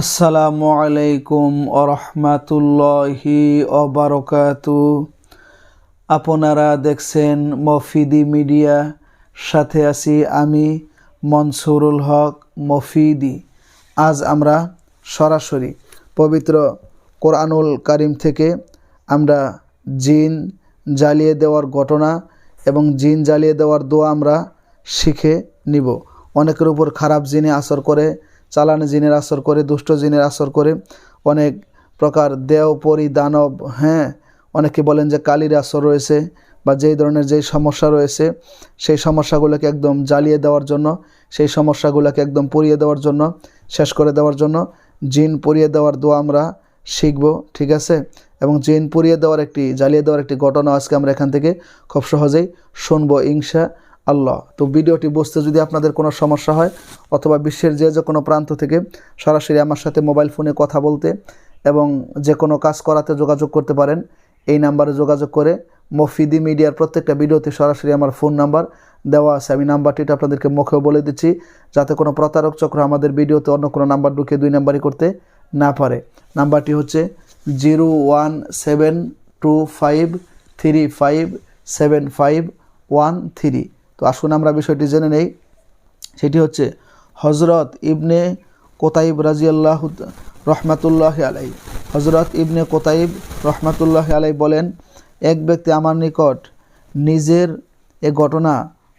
আসসালামু আলাইকুম আরহামাতুল্লাহি অবারকাতু আপনারা দেখছেন মফিদি মিডিয়া, সাথে আছি আমি মনসুরুল হক মফিদি। আজ আমরা সরাসরি পবিত্র কোরআনুল কারিম থেকে আমরা জিন জ্বালিয়ে দেওয়ার ঘটনা এবং জিন জ্বালিয়ে দেওয়ার দোয়া আমরা শিখে নিব। অনেকের উপর খারাপ জিনে আসর করে চালানি জিনের আসর করে, দুষ্ট জিনের আসর করে, অনেক প্রকার দেও পরি দানব হ্যাঁ অনেকে বলেন যে কালির আসর রয়েছে বা যেই ধরনের যেই সমস্যা রয়েছে, সেই সমস্যাগুলোকে একদম জ্বালিয়ে দেওয়ার জন্য, সেই সমস্যাগুলোকে একদম পুড়িয়ে দেওয়ার জন্য, শেষ করে দেওয়ার জন্য জিন পুড়িয়ে দেওয়ার দোয়া আমরা শিখব, ঠিক আছে? এবং জিন পুড়িয়ে দেওয়ার একটি, জ্বালিয়ে দেওয়ার একটি ঘটনা আজকে আমরা এখান থেকে খুব সহজেই শুনব, ইনশা আল্লাহ। তো ভিডিওটি বুঝতে যদি আপনাদের কোনো সমস্যা হয়, অথবা বিশ্বের যে যে কোনো প্রান্ত থেকে সরাসরি আমার সাথে মোবাইল ফোনে কথা বলতে এবং যে কোনো কাজ করাতে যোগাযোগ করতে পারেন, এই নাম্বারে যোগাযোগ করে মফিদি মিডিয়ার প্রত্যেকটা ভিডিওতে সরাসরি আমার ফোন নাম্বার দেওয়া আছে। আমি নাম্বারটিটা আপনাদেরকে মুখেও বলে দিচ্ছি, যাতে কোনো প্রতারক চক্র আমাদের ভিডিওতে অন্য কোনো নাম্বার ঢুকিয়ে দুই নাম্বারই করতে না পারে। নাম্বারটি হচ্ছে zero one seven two five three five seven five one three. তো আসুন আমরা বিষয়টি জেনে নেই। সেটি হচ্ছে হজরত ইবনে কোতাইব রাজিয়াল্লাহ রহমাতুল্লাহ আলাই হজরত ইবনে কোতাইব রহমাতুল্লাহ আলাই বলেন, এক ব্যক্তি আমার নিকট নিজের এ ঘটনা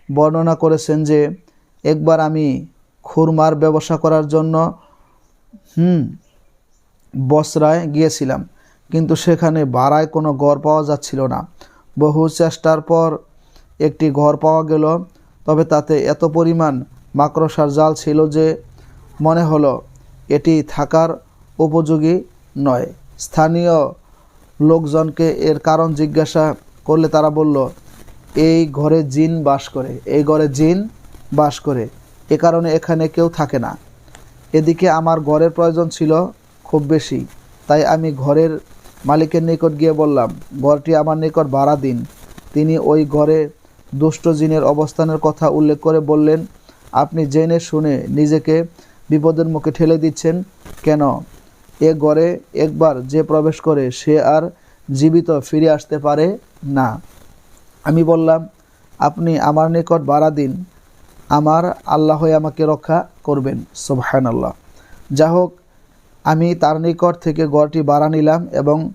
বর্ণনা করেছেন যে, একবার আমি খুরমার ব্যবসা করার জন্য, হুম, বসরায় গিয়েছিলাম। কিন্তু সেখানে ভাড়ায় কোনো গড় পাওয়া যাচ্ছিল না। বহু চেষ্টার পর একটি ঘর পাওয়া গেল। তবে তাতে এত পরিমাণ মাকড়সার জাল ছিল যে মনে হলো এটি থাকার উপযোগী নয়। স্থানীয় লোকজনকে এর কারণ জিজ্ঞাসা করলে তারা বলল, এই ঘরে জিন বাস করে, এই ঘরে জিন বাস করে। এ কারণে এখানে কেউ থাকে না। এদিকে আমার ঘরের প্রয়োজন ছিল খুব বেশি। তাই আমি ঘরের মালিকের নিকট গিয়ে বললাম, ঘরটি আমার নিকট ভাড়া দিন। তিনি ওই ঘরে দুষ্ট জিনের অবস্থানের কথা উল্লেখ করে বললেন, আপনি জেনে শুনে নিজেকে বিপদের মুখে ঠেলে দিচ্ছেন। কেন? এ ঘরে একবার যে প্রবেশ করে, সে আর জীবিত ফিরে আসতে পারে না। আমি বললাম, আপনি আমার নিকট বাড়া দিন। আমার আল্লাহ আমাকে রক্ষা করবেন। সোবহান আল্লাহ যা হোক, আমি তার নিকট থেকে ঘরটি বাড়া নিলাম এবং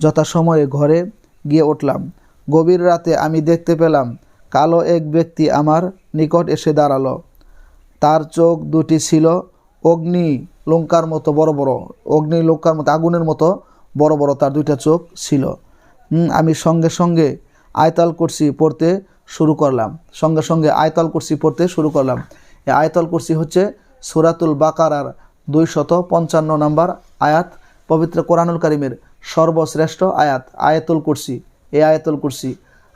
যথাসময়ে ঘরে গিয়ে উঠলাম। গভীর রাতে আমি দেখতে পেলাম কালো এক ব্যক্তি আমার নিকট এসে দাঁড়াল। তার চোখ দুটি ছিল অগ্নি লঙ্কার মতো বড় বড়, অগ্নি লঙ্কার মতো, আগুনের মতো বড় বড়, তার দুইটা চোখ ছিল। আমি সঙ্গে সঙ্গে আয়তাল কুরসি পড়তে শুরু করলাম। সঙ্গে সঙ্গে আয়তাল কুরসি পড়তে শুরু করলাম। এই আয়তাল কুরসি হচ্ছে সুরাতুল বাকারার দুইশত পঞ্চান্ন নম্বর আয়াত, পবিত্র কোরআনুল করিমের সর্বশ্রেষ্ঠ আয়াত, আয়াতুল কুরসি। এই আয়াতুল কুরসি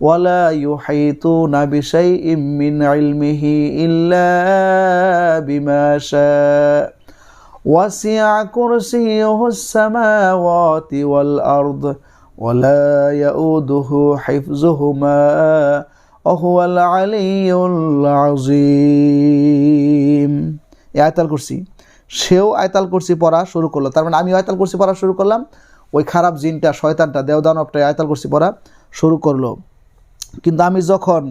ولا يحيطون بشيء من علمه إلا بما شاء وسع كرسيه السماوات والأرض ولا يؤوده حفظهما وهو العلي العظيم আয়তাল কুরসি সেও আয়তাল কুরসি পড়া শুরু করলো তার মানে আমি আয়তাল কুরসি পড়া শুরু করলাম ওই খারাপ জিনটা শয়তানটা দেওদানবটা আয়তাল কুরসি পড়া শুরু করলো কিন্তু আমি যখন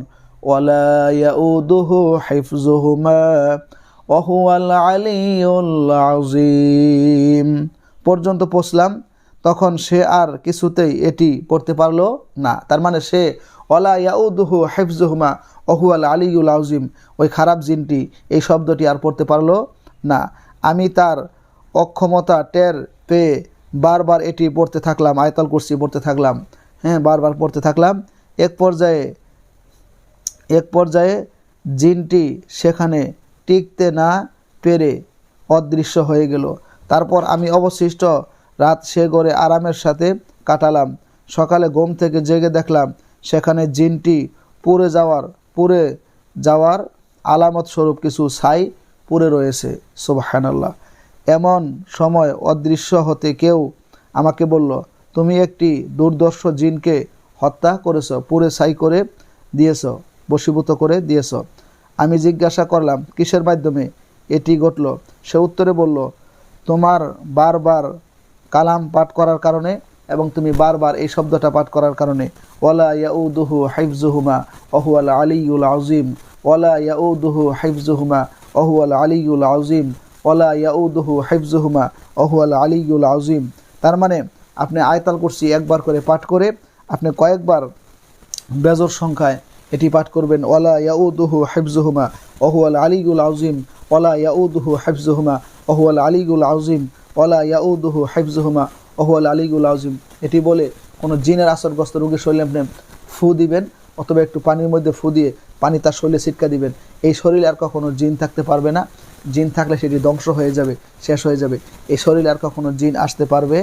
পর্যন্ত পৌঁছলাম, তখন সে আর কিছুতেই এটি পড়তে পারল না। তার মানে সে ওলা ইয়াউদুহু হেফজুহুমা ওহুয়াল আলিউল আজিম ওই খারাপ জিনটি এই শব্দটি আর পড়তে পারল না। আমি তার অক্ষমতা টের পেয়ে বারবার এটি পড়তে থাকলাম, আয়তাল কুরসি পড়তে থাকলাম হ্যাঁ বারবার পড়তে থাকলাম। এক পর্যায়ে এক পর্যায়ে জিনটি সেখানে টিকতে না পেরে অদৃশ্য হয়ে গেল। তারপর আমি অবশিষ্ট রাত সে গড়ে আরামের সাথে কাটালাম। সকালে ঘুম থেকে জেগে দেখলাম সেখানে জিনটি পুড়ে যাওয়ার পুড়ে যাওয়ার আলামত স্বরূপ কিছু ছাই পুড়ে রয়েছে। সুবহানাল্লাহ। এমন সময় অদৃশ্য হতে কেউ আমাকে বলল, তুমি একটি দুর্দর্শ জিনকে হত্যা করেছ, পুরে ছাই করে দিয়েছ, বশীভূত করে দিয়েছ। আমি জিজ্ঞাসা করলাম, কিসের মাধ্যমে এটি ঘটল? সে উত্তরে বলল, তোমার বারবার কালাম পাঠ করার কারণে এবং তুমি বারবার এই শব্দটা পাঠ করার কারণে। ওলা ওয়ালা ইয়াউদুহু হাইফজুহুমা ওহুয়াল আলিউল আউজিম ওয়ালা ইয়াউদুহু হাইফজুহুমা ওহুয়াল আলিউল আউজিম ওয়ালা ইয়াউদুহু হাইফজুহুমা ওহুয়াল আলিউল আউজিম তার মানে আপনি আয়তাল কুরসি একবার করে পাঠ করে আপনি কয়েকবার বেজর সংখ্যায় এটি পাঠ করবেন, ওয়ালা ইয়াউদুহু হাইফজুহুমা ওহুয়াল আলিগুল আউজিম ওয়ালা ইয়াউদুহু হাইফজুহুমা ওহুয়াল আলিগুল আউজিম ওয়ালা ইয়াউদুহু হাইফজুহুমা ওহুয়াল আলিগুল আউজিম এটি বলে কোনো জিনের আসরগ্রস্ত রোগীর শরীরে আপনি ফু দিবেন অথবা একটু পানির মধ্যে ফু দিয়ে পানি তার শরীরে ছিটকা দিবেন। এই শরীরে আর কখনো জিন থাকতে পারবে না। জিন থাকলে সেটি ধ্বংস হয়ে যাবে, শেষ হয়ে যাবে। এই শরীরে আর কখনো জিন আসতে পারবে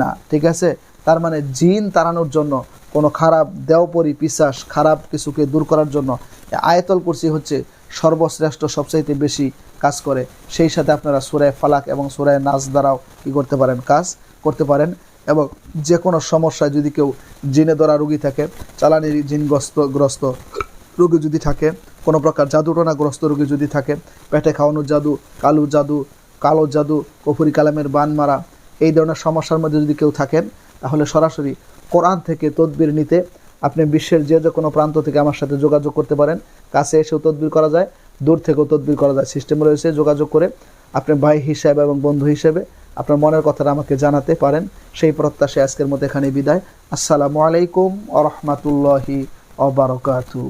না। ঠিক আছে? তার মানে জিন তাড়ানোর জন্য, কোনো খারাপ দেওপরি, পিসাস, খারাপ কিছুকে দূর করার জন্য আয়তল কুরসি হচ্ছে সর্বশ্রেষ্ঠ, সবচাইতে বেশি কাজ করে। সেই সাথে আপনারা সুরায় ফালাক এবং সুরায় নাচ দ্বারাও কী করতে পারেন? কাজ করতে পারেন এবং যে কোনো সমস্যায় যদি কেউ জিনে ধরা রুগী থাকে, চালানি জিনগ্রস্ত, গ্রস্ত রোগী যদি থাকে, কোনো প্রকার জাদুটনাগ্রস্ত রোগী যদি থাকে, পেটে খাওয়ানোর জাদু, কালু জাদু, কালো জাদু, কফুরি কালামের বান মারা, এই ধরনের সমস্যার মধ্যে যদি কেউ থাকেন তাহলে সরাসরি কোরআন থেকে তদবির নিতে আপনি বিশ্বের যে যে কোনো প্রান্ত থেকে আমার সাথে যোগাযোগ করতে পারেন। কাছে এসেও তদবির করা যায়, দূর থেকেও তদবির করা যায়। সিস্টেম রয়েছে, যোগাযোগ করে আপনি ভাই হিসাবে এবং বন্ধু হিসেবে আপনার মনের কথাটা আমাকে জানাতে পারেন। সেই প্রত্যাশে আজকের মতো এখানে বিদায়। আসসালামু আলাইকুম আ রহমতুল্লাহি অবরকাতু